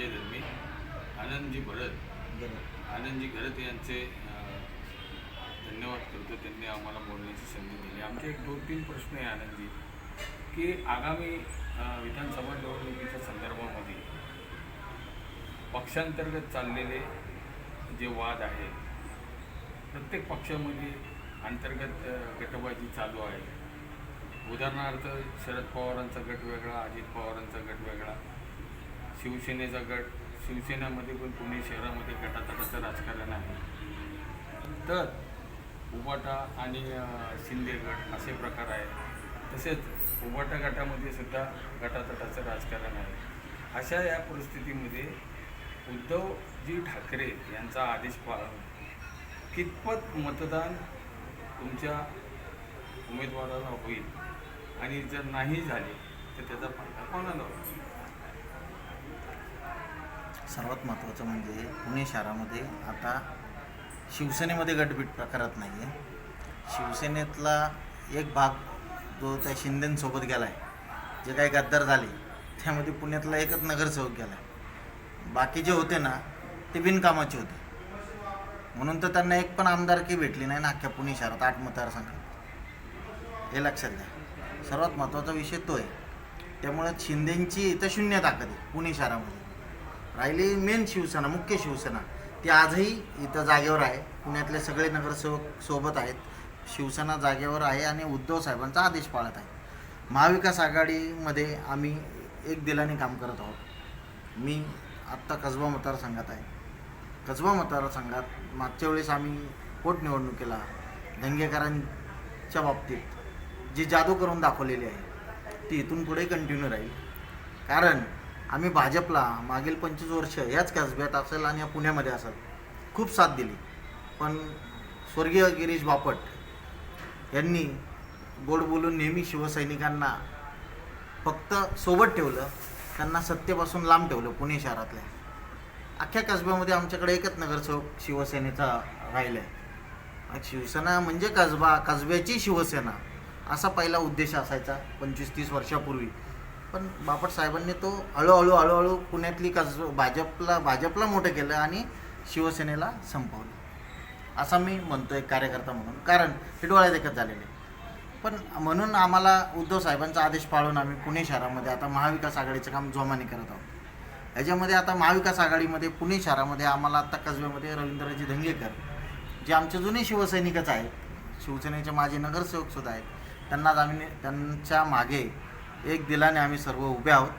संजय धर्मे आनंदजी भरत. आनंदजी घरत यांचे धन्यवाद करतो. त्यांनी आम्हाला बोलण्याची संधी दिली. आमचे एक दोन तीन प्रश्न आहे आनंदजी. की आगामी विधानसभा निवडणुकीच्या संदर्भामध्ये पक्षांतर्गत चाललेले जे वाद आहेत प्रत्येक पक्षामध्ये अंतर्गत गटबाजी चालू आहे. उदाहरणार्थ शरद पवारांचा गट वेगळा अजित पवारांचा गट वेगळा. शिवसेनेचा गट शिवसेनेमध्ये पण पुणे शहरामध्ये गटातटाचं राजकारण आहे. तर उबाटा आणि शिंदे गट असे प्रकार आहेत. तसेच उबाटा गटामध्ये सुद्धा गटातटाचं राजकारण आहे. अशा या परिस्थितीमध्ये उद्धवजी ठाकरे यांचा आदेश पाळून कितपत मतदान तुमच्या उमेदवाराला होईल आणि जर नाही झाले तर त्याचा फायदा कोणाला होईल? सर्वात महत्त्वाचं म्हणजे पुणे शहरामध्ये आता शिवसेनेमध्ये गटबीट करत नाही आहे शिवसेनेतला एक भाग जो त्या शिंदेंसोबत गेला आहे जे काही गद्दार झाले त्यामध्ये पुण्यातला एकच नगरसेवक गेला आहे बाकी जे होते ना ते बिनकामाचे होते. म्हणून तर त्यांना एक पण आमदारकी भेटली नाही ना अख्ख्या पुणे शहरात आठ मतदारसंघात. हे लक्षात घ्या. सर्वात महत्त्वाचा विषय तो आहे त्यामुळं शिंदेंची इथं शून्य ताकद आहे पुणे शहरामध्ये. राहिली मेन शिवसेना मुख्य शिवसेना. ती आजही इथं जागेवर आहे. पुण्यातले सगळे नगरसेवक सोबत आहेत. शिवसेना जागेवर आहे आणि उद्धव साहेबांचा आदेश पाळत आहे. महाविकास आघाडीमध्ये आम्ही एक दिलाने काम करत आहोत. मी आत्ता कसबा मतदारसंघात आहे. कसबा मतदारसंघात मागच्या वेळेस आम्ही पोटनिवडणुकीला दंगेकरांच्या बाबतीत जी जादू करून दाखवलेली आहे ती इथून पुढे कंटिन्यू राहील. कारण आम्ही भाजपला मागील पंचवीस वर्ष याच कसब्यात असेल आणि या पुण्यामध्ये असेल खूप साथ दिली. पण स्वर्गीय गिरीश बापट यांनी गोड बोलून नेहमी शिवसैनिकांना फक्त सोबत ठेवलं त्यांना सत्तेपासून लांब ठेवलं पुणे शहरातल्या. अख्ख्या कसब्यामध्ये आमच्याकडे एकच नगरसेवक शिवसेनेचा राहिला आहे शिवसेना म्हणजे कसबा कसब्याची शिवसेना असा पहिला उद्देश असायचा पंचवीस तीस वर्षापूर्वी. पण बापट साहेबांनी तो हळूहळू हळूहळू पुण्यातली कस भाजपला भाजपला मोठं केलं आणि शिवसेनेला संपवलं. असं मी म्हणतो एक कार्यकर्ता म्हणून. कारण हे डोळ्यात एकच झालेले. पण म्हणून आम्हाला उद्धव साहेबांचा आदेश पाळून आम्ही पुणे शहरामध्ये आता महाविकास आघाडीचं काम जोमाने करत आहोत. याच्यामध्ये आता महाविकास आघाडीमध्ये पुणे शहरामध्ये आम्हाला आत्ता कसब्यामध्ये रवींद्रजी धंगेकर जे आमचे जुने शिवसैनिकच आहेत शिवसेनेचे माजी नगरसेवकसुद्धा आहेत त्यांनाच आम्ही त्यांच्या मागे एक दिलाने आम्ही सर्व उभे आहोत.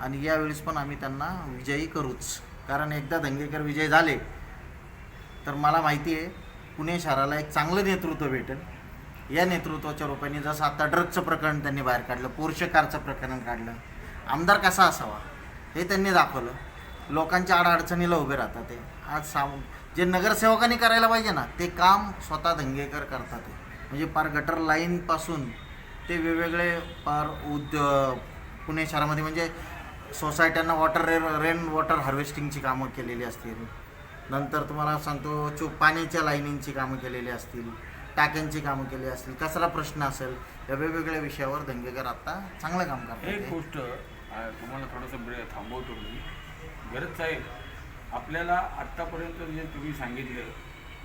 आणि यावेळेस पण आम्ही त्यांना विजयी करूच. कारण एकदा दंगेकर विजय झाले तर मला माहिती आहे पुणे शहराला एक चांगलं नेतृत्व भेटेल. या नेतृत्वाच्या रूपाने जसं आता ड्रगचं प्रकरण त्यांनी बाहेर काढलं पोर्शकारचं प्रकरण काढलं आमदार कसा असावा हे त्यांनी दाखवलं. लोकांच्या आडअडचणीला उभे राहतात ते. आज साम जे नगरसेवकांनी करायला पाहिजे ना ते काम स्वतः दंगेकर करतात म्हणजे पार गटर लाईनपासून ते वेगवेगळे पार उद पुणे शहरामध्ये म्हणजे सोसायट्यांना वॉटर रे रेन वॉटर हार्वेस्टिंगची कामं केलेली असतील. नंतर तुम्हाला सांगतो चो पाण्याच्या लाईनिंगची कामं केलेली असतील टाक्यांची कामं केली असतील कचरा प्रश्न असेल या वेगवेगळ्या विषयावर दंगेकर आत्ता चांगलं काम एक गोष्ट तुम्हाला थोडंसं ब्रे थांबवतो मी. गरज साहेब आपल्याला आत्तापर्यंत जे तुम्ही सांगितलं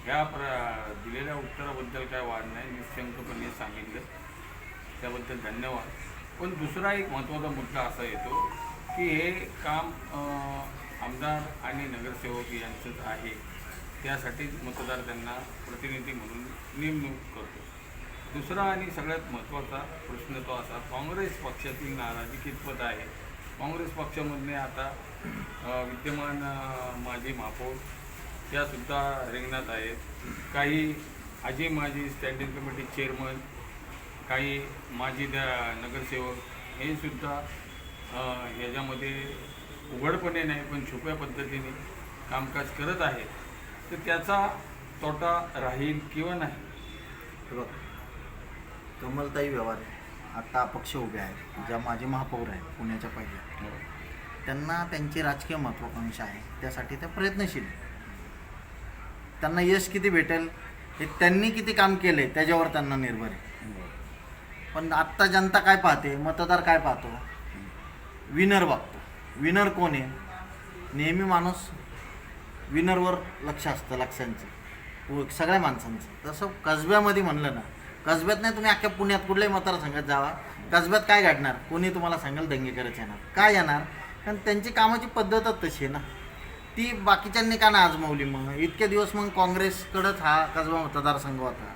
ह्या प्र दिलेल्या उत्तराबद्दल काय वाद नाही निशंकपणे सांगितलं. त्याबद्दल धन्यवाद. पण दुसरा एक महत्त्वाचा मुद्दा असा येतो की हे काम आमदार आणि नगरसेवक यांचंच आहे. त्यासाठीच मतदार त्यांना प्रतिनिधी म्हणून नेमणूक करतो. दुसरा आणि सगळ्यात महत्त्वाचा प्रश्न तो असा काँग्रेस पक्षातील नाराजी कितपत आहे? काँग्रेस पक्षामधले आता विद्यमान माजी महापौर त्यासुद्धा रिंगणात आहेत. काही आजी माजी स्टँडिंग कमिटी चेअरमन काही माजी द नगरसेवक हे सुद्धा अ, याच्यामध्ये उघडपणे नाही पण छुप्या पद्धतीने कामकाज करत आहेत. तर त्याचा तोटा राहील किंवा नाही? हे बघ कमलताई व्यवहारे आत्ता अपक्ष उभे आहेत. ज्या माजी महापौर आहेत पुण्याच्या पहिल्या. त्यांना त्यांची राजकीय महत्त्वाकांक्षा आहे. त्यासाठी त्या प्रयत्नशील. त्यांना यश किती भेटेल हे त्यांनी किती काम केले त्याच्यावर त्यांना निर्भर आहे. पण आत्ता जनता काय पाहते? मतदार काय पाहतो? विनर बघतो. विनर कोण आहे? नेहमी माणूस विनरवर लक्ष असतं लक्षांचं हो, सगळ्या माणसांचं. तसं कसब्यामध्ये म्हणलं ना कसब्यात नाही तुम्ही अख्ख्या पुण्यात कुठल्याही मतदारसंघात जावा. कसब्यात काय घडणार? कोणी तुम्हाला सांगेल दंगेकरच येणार. काय येणार? कारण त्यांची कामाची पद्धतच तशी आहे ना. ती बाकीच्यांनी का ना आजमावली मग? इतके दिवस मग काँग्रेसकडंच हा कसबा मतदारसंघ होता.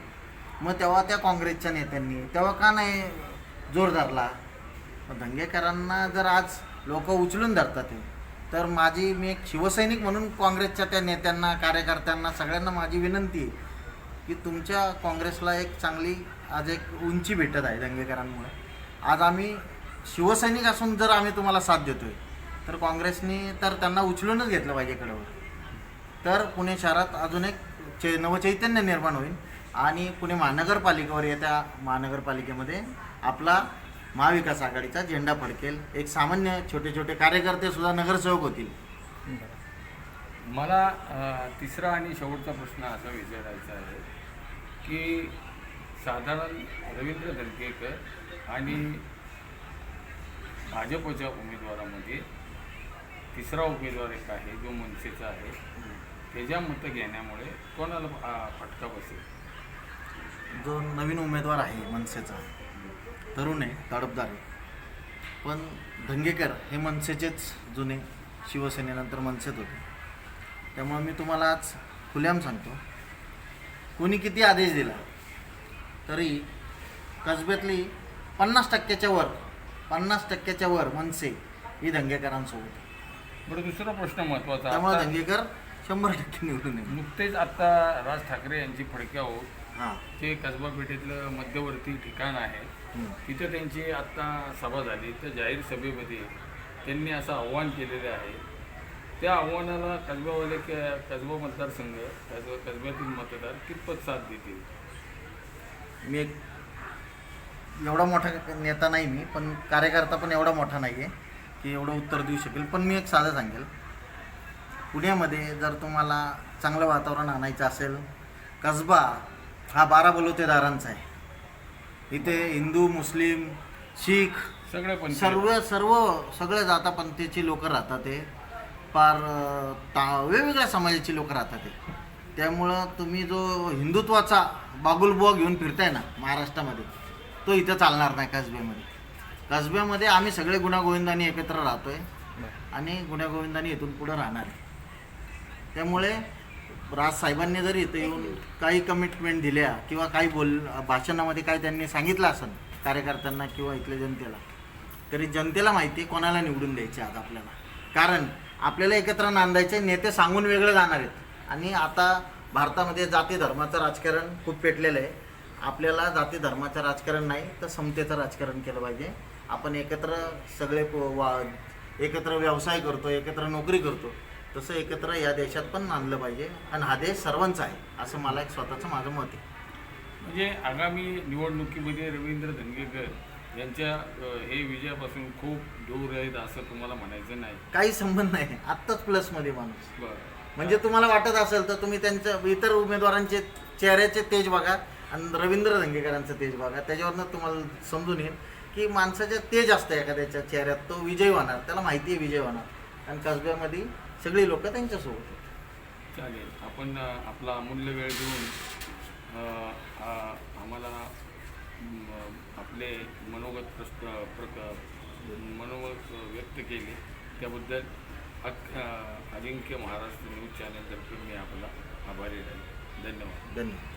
मग तेव्हा त्या काँग्रेसच्या नेत्यांनी तेव्हा का नाही जोर धरला? दंगेकरांना जर आज लोक उचलून धरतात हे, तर माझी मी एक शिवसैनिक म्हणून काँग्रेसच्या त्या नेत्यांना कार्यकर्त्यांना सगळ्यांना माझी विनंती आहे की तुमच्या काँग्रेसला एक चांगली आज एक उंची भेटत आहे दंगेकरांमुळे. आज आम्ही शिवसैनिक असून जर आम्ही तुम्हाला साथ देतोय तर काँग्रेसनी तर त्यांना उचलूनच घेतलं पाहिजे कडेवर तर पुणे शहरात अजून एक चे नवचैतन्य निर्माण होईल. आणि पुणे महानगरपालिकेवर येत्या महानगरपालिकेमध्ये आपला महाविकास आघाडीचा झेंडा फडकेल. एक सामान्य छोटे छोटे कार्यकर्ते सुद्धा नगरसेवक होतील. मला तिसरा आणि शेवटचा प्रश्न असा विचारायचा आहे की साधारण रवींद्र धनकेकर आणि भाजपच्या उमेदवारामध्ये तिसरा उमेदवार एक आहे जो मनसेचा आहे. त्याच्या मतं घेण्यामुळे कोणाला फटका बसेल? जो नवीन उमेदवार आहे मनसेचा तरुण आहे तडफदार आहे. पण धंगेकर हे मनसेचेच जुने शिवसेनेनंतर मनसेत होते. त्यामुळे मी तुम्हाला आज खुल्याम सांगतो कोणी किती आदेश दिला तरी कसब्यातली पन्नास टक्क्याच्या वर पन्नास टक्क्याच्या वर मनसे ही दंगेकरांसोबत बरं दुसरा प्रश्न महत्त्वाचा. त्यामुळे आता दंगेकर शंभर टक्के निवडून येईल. नुकतेच आता राज ठाकरे यांची फडक्यावर हां जे कसबा पेठेतलं मध्यवर्ती ठिकाण आहे. तिथं त्यांची आत्ता सभा झाली. तर जाहीर सभेमध्ये त्यांनी असं आव्हान केलेलं आहे. त्या आव्हानाला कसबावाले क कसबा मतदारसंघ कसबा कसब्यातील मतदार कितपत साथ देतील? मी एक एवढा मोठा नेता नाही मी पण कार्यकर्ता पण एवढा मोठा नाही आहे की एवढं उत्तर देऊ शकेल. पण मी एक साधं सांगेल. पुण्यामध्ये जर तुम्हाला चांगलं वातावरण आणायचं असेल कसबा हा बारा बलुतेदारांचा आहे. इथे हिंदू मुस्लिम शीख सगळे पण सर्व सर्व सगळे जातापंथीची लोक राहतात ते फार ता वेगवेगळ्या समाजाची लोक राहतात ते त्यामुळं तुम्ही जो हिंदुत्वाचा बागुलबुवा घेऊन फिरताय ना महाराष्ट्रामध्ये तो इथं चालणार नाही कसब्यामध्ये. कसब्यामध्ये आम्ही सगळे गुण्यागोविंदाने एकत्र राहतोय आणि गुण्यागोविंदाने इथून पुढं राहणार आहे. त्यामुळे राज साहेबांनी जर इथं येऊन काही कमिटमेंट दिल्या किंवा काही बोल भाषणामध्ये काही त्यांनी सांगितलं असेल कार्यकर्त्यांना किंवा इथल्या जनतेला तरी जनतेला माहिती आहे कोणाला निवडून द्यायचे आज आपल्याला. कारण आपल्याला एकत्र नांदायचे नेते सांगून वेगळे जाणार आहेत. आणि आता भारतामध्ये जाती धर्माचं राजकारण खूप पेटलेलं आहे. आपल्याला जाती धर्माचं राजकारण नाही तर समतेचं राजकारण केलं पाहिजे. आपण एकत्र सगळे वा एकत्र व्यवसाय करतो एकत्र नोकरी करतो. तसं एकत्र या देशात पण आणलं पाहिजे. आणि हा देश सर्वांचा आहे असं मला एक स्वतःचं माझं मत आहे. म्हणजे आगामी निवडणुकीमध्ये रवींद्र धंगेकर यांच्या हे विजयापासून खूप दूर आहेत असं तुम्हाला म्हणायचं नाही. काही संबंध नाही. आत्ताच प्लसमध्ये माणूस. बरं. म्हणजे तुम्हाला वाटत असेल तर तुम्ही त्यांच्या इतर उमेदवारांचे चेहऱ्याचे तेज बघा आणि रवींद्र धंगेकरांचं तेज बघा. त्याच्यावरनं तुम्हाला समजून येईल की माणसाच्या तेज असतं एखाद्याच्या चेहऱ्यात. तो विजय होणार त्याला माहिती आहे विजय होणार. आणि कसब्यामध्ये सगळी लोक त्यांच्यासोबत. चालेल. आपण अ, आपला अमूल्य वेळ देऊन अ, आ- आम्हाला म, आपले मनोगत प्रस्त प्रक मनोगत व्यक्त केले. त्याबद्दल अख अ, अजिंक्य महाराष्ट्र न्यूज चॅनलतर्फे मी आपला आभारी राहील. धन्यवाद. धन्यवाद.